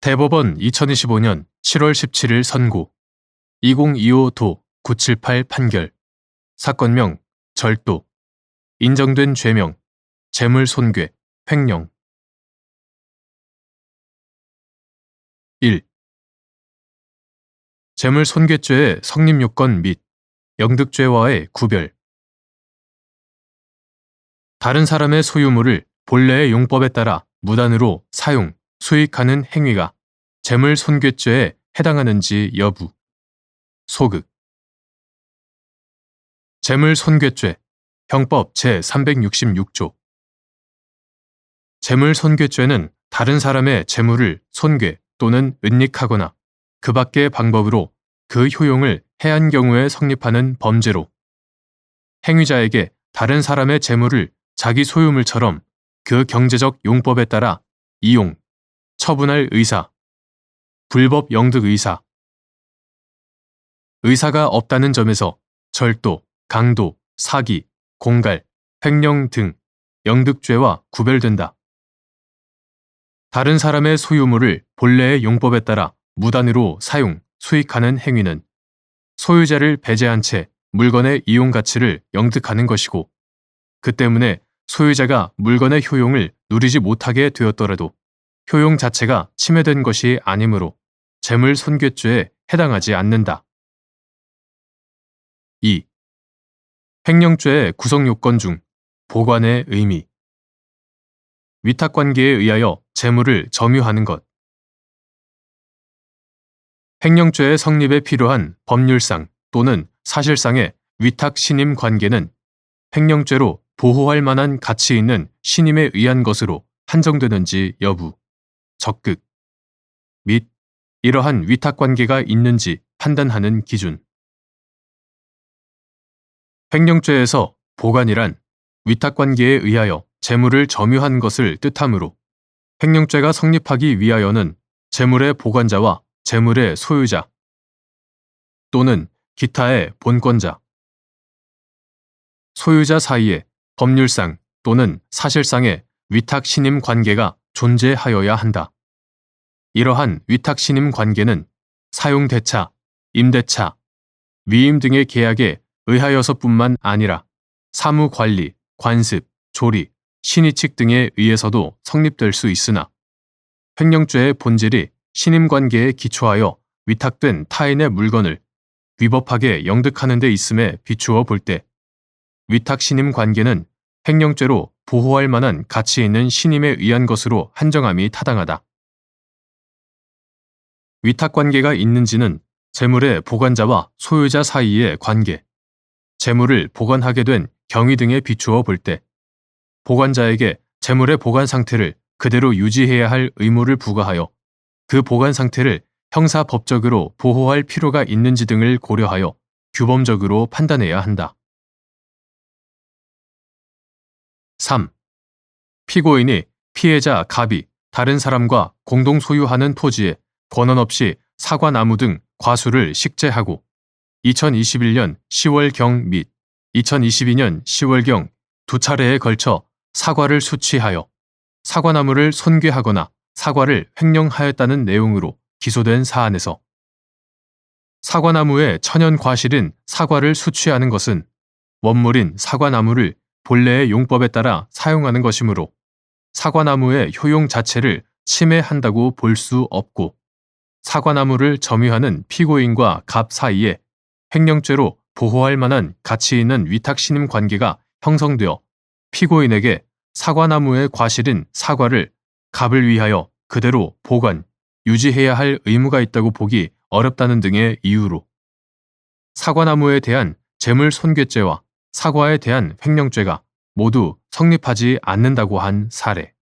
대법원 2025년 7월 17일 선고. 2025도 978 판결. 사건명 절도. 인정된 죄명 재물 손괴 횡령. 1. 재물 손괴죄의 성립 요건 및 영득죄와의 구별. 다른 사람의 소유물을 본래의 용법에 따라 무단으로 사용, 수익하는 행위가 재물 손괴죄에 해당하는지 여부. 소극. 재물 손괴죄. 형법 제366조. 재물 손괴죄는 다른 사람의 재물을 손괴 또는 은닉하거나 그 밖의 방법으로 그 효용을 해한 경우에 성립하는 범죄로 행위자에게 다른 사람의 재물을 자기 소유물처럼 그 경제적 용법에 따라 이용, 처분할 의사, 불법 영득 의사, 의사가 없다는 점에서 절도, 강도, 사기, 공갈, 횡령 등 영득죄와 구별된다. 다른 사람의 소유물을 본래의 용법에 따라 무단으로 사용, 수익하는 행위는 소유자를 배제한 채 물건의 이용 가치를 영득하는 것이고 그 때문에 소유자가 물건의 효용을 누리지 못하게 되었더라도 효용 자체가 침해된 것이 아니므로 재물 손괴죄에 해당하지 않는다. 2. 횡령죄의 구성 요건 중 보관의 의미 위탁 관계에 의하여 재물을 점유하는 것 횡령죄의 성립에 필요한 법률상 또는 사실상의 위탁 신임 관계는 횡령죄로 보호할 만한 가치 있는 신임에 의한 것으로 한정되는지 여부, 적극, 및 이러한 위탁 관계가 있는지 판단하는 기준. 횡령죄에서 보관이란 위탁 관계에 의하여 재물을 점유한 것을 뜻하므로 횡령죄가 성립하기 위하여는 재물의 보관자와 재물의 소유자 또는 기타의 본권자, 소유자 사이에 법률상 또는 사실상의 위탁 신임 관계가 존재하여야 한다. 이러한 위탁 신임 관계는 사용 대차, 임대차, 위임 등의 계약에 의하여서뿐만 아니라 사무 관리, 관습, 조리, 신의칙 등에 의해서도 성립될 수 있으나 횡령죄의 본질이 신임 관계에 기초하여 위탁된 타인의 물건을 위법하게 영득하는 데 있음에 비추어 볼 때 위탁 신임 관계는 횡령죄로 보호할 만한 가치 있는 신임에 의한 것으로 한정함이 타당하다. 위탁 관계가 있는지는 재물의 보관자와 소유자 사이의 관계, 재물을 보관하게 된 경위 등에 비추어 볼 때 보관자에게 재물의 보관 상태를 그대로 유지해야 할 의무를 부과하여 그 보관 상태를 형사법적으로 보호할 필요가 있는지 등을 고려하여 규범적으로 판단해야 한다. 3. 피고인이 피해자 갑이 다른 사람과 공동 소유하는 토지에 권한 없이 사과나무 등 과수를 식재하고 2021년 10월경 및 2022년 10월경 두 차례에 걸쳐 사과를 수취하여 사과나무를 손괴하거나 사과를 횡령하였다는 내용으로 기소된 사안에서 사과나무의 천연 과실인 사과를 수취하는 것은 원물인 사과나무를 본래의 용법에 따라 사용하는 것이므로 사과나무의 효용 자체를 침해한다고 볼 수 없고 사과나무를 점유하는 피고인과 갑 사이에 횡령죄로 보호할 만한 가치 있는 위탁신임 관계가 형성되어 피고인에게 사과나무의 과실인 사과를 갑을 위하여 그대로 보관, 유지해야 할 의무가 있다고 보기 어렵다는 등의 이유로 사과나무에 대한 재물 손괴죄와 사과에 대한 횡령죄가 모두 성립하지 않는다고 한 사례.